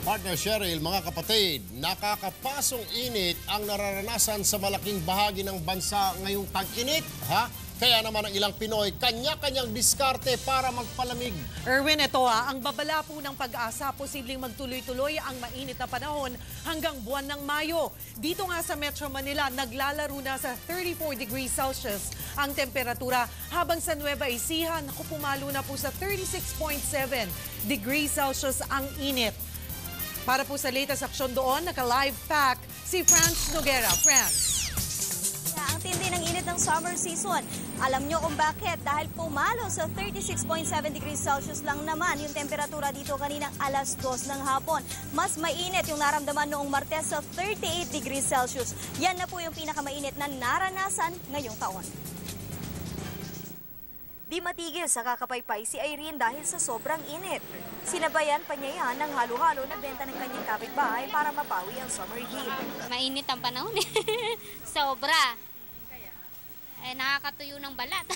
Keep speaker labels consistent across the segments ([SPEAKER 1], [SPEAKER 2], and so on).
[SPEAKER 1] Partner Cheryl, mga kapatid, nakakapasong init ang nararanasan sa malaking bahagi ng bansa ngayong tag-init, ha? Kaya naman ang ilang Pinoy, kanya-kanyang diskarte para magpalamig.
[SPEAKER 2] Erwin, ito ha, ang babala po ng pag-asa, posibleng magtuloy-tuloy ang mainit na panahon hanggang buwan ng Mayo. Dito nga sa Metro Manila, naglalaro na sa 34 degrees Celsius ang temperatura, habang sa Nueva Ecija, naku, pumalo na po sa 36.7 degrees Celsius ang init. Para po sa latest aksyon doon, naka-live pack si Franz Noguera. Franz.
[SPEAKER 3] Ang tindi ng init ng summer season. Alam nyo kung bakit? Dahil pumalo sa 36.7 degrees Celsius lang naman yung temperatura dito kaninang alas 2 ng hapon. Mas mainit yung naramdaman noong Martes sa 38 degrees Celsius. Yan na po yung pinakamainit na naranasan ngayong taon. Di matigil sa kakapaypay si Irene dahil sa sobrang init. Sinabayan pa niya yan ng halo-halo na benta ng kanyang kapitbahay para mapawi ang summer heat.
[SPEAKER 4] Mainit ang panahon eh. Sobra. Eh, nakakatuyo ng balat.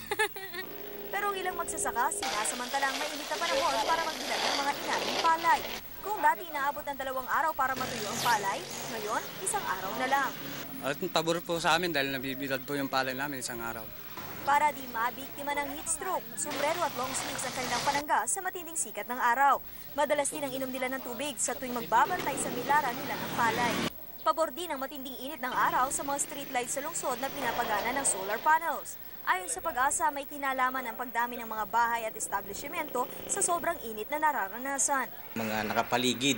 [SPEAKER 3] Pero ang ilang magsasaka, sinasamantalang mainit na panahon para magbilad ng mga inaling palay. Kung dati inaabot ng dalawang araw para matuyo ang palay, ngayon isang araw na lang.
[SPEAKER 5] At pabor po sa amin dahil nabibilad po yung palay namin isang araw.
[SPEAKER 3] Para di mabiktima ng heat stroke, sombrero at long sleeves ang kanilang panangga sa matinding sikat ng araw. Madalas din ang inom nila ng tubig sa tuwing magbabantay sa milaran nila ng palay. Pabor din ang matinding init ng araw sa mga street lights sa lungsod na pinapagana ng solar panels. Ayon sa pag-asa, may kinalaman ang pagdami ng mga bahay at establishmento sa sobrang init na nararanasan.
[SPEAKER 6] mga nakapaligid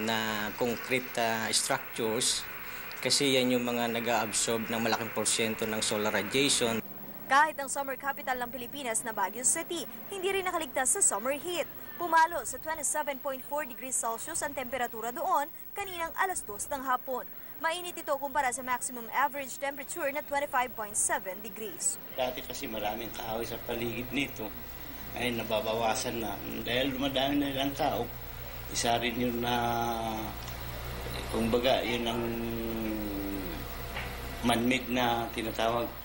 [SPEAKER 6] na concrete ah, structures kasi yan yung mga nag-absorb ng malaking porsyento ng solar radiation.
[SPEAKER 3] Kahit ang summer capital ng Pilipinas na Baguio City, hindi rin nakaligtas sa summer heat. Pumalo sa 27.4 degrees Celsius ang temperatura doon kaninang alas 2 ng hapon. Mainit ito kumpara sa maximum average temperature na 25.7 degrees.
[SPEAKER 7] Dati kasi maraming kahoy sa paligid nito. Ay nababawasan na. Dahil dumadami na ilang tao, isa rin yun na, kumbaga, yun ang man-made na tinatawag.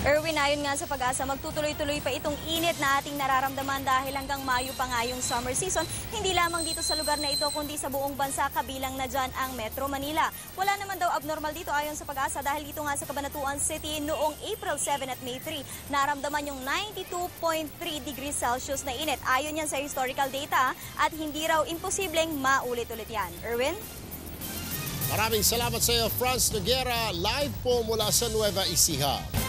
[SPEAKER 3] Erwin, ayon nga sa pag-asa, magtutuloy-tuloy pa itong init na ating nararamdaman dahil hanggang Mayo pa nga yung summer season. Hindi lamang dito sa lugar na ito, kundi sa buong bansa, kabilang na dyan ang Metro Manila. Wala naman daw abnormal dito ayon sa pag-asa dahil dito nga sa Cabanatuan City noong April 7 at May 3, naramdaman yung 92.3 degrees Celsius na init. Ayon yan sa historical data at hindi raw imposibleng maulit-ulit yan. Erwin?
[SPEAKER 1] Maraming salamat sa iyo, Franz Noguera, live po mula sa Nueva Ecija.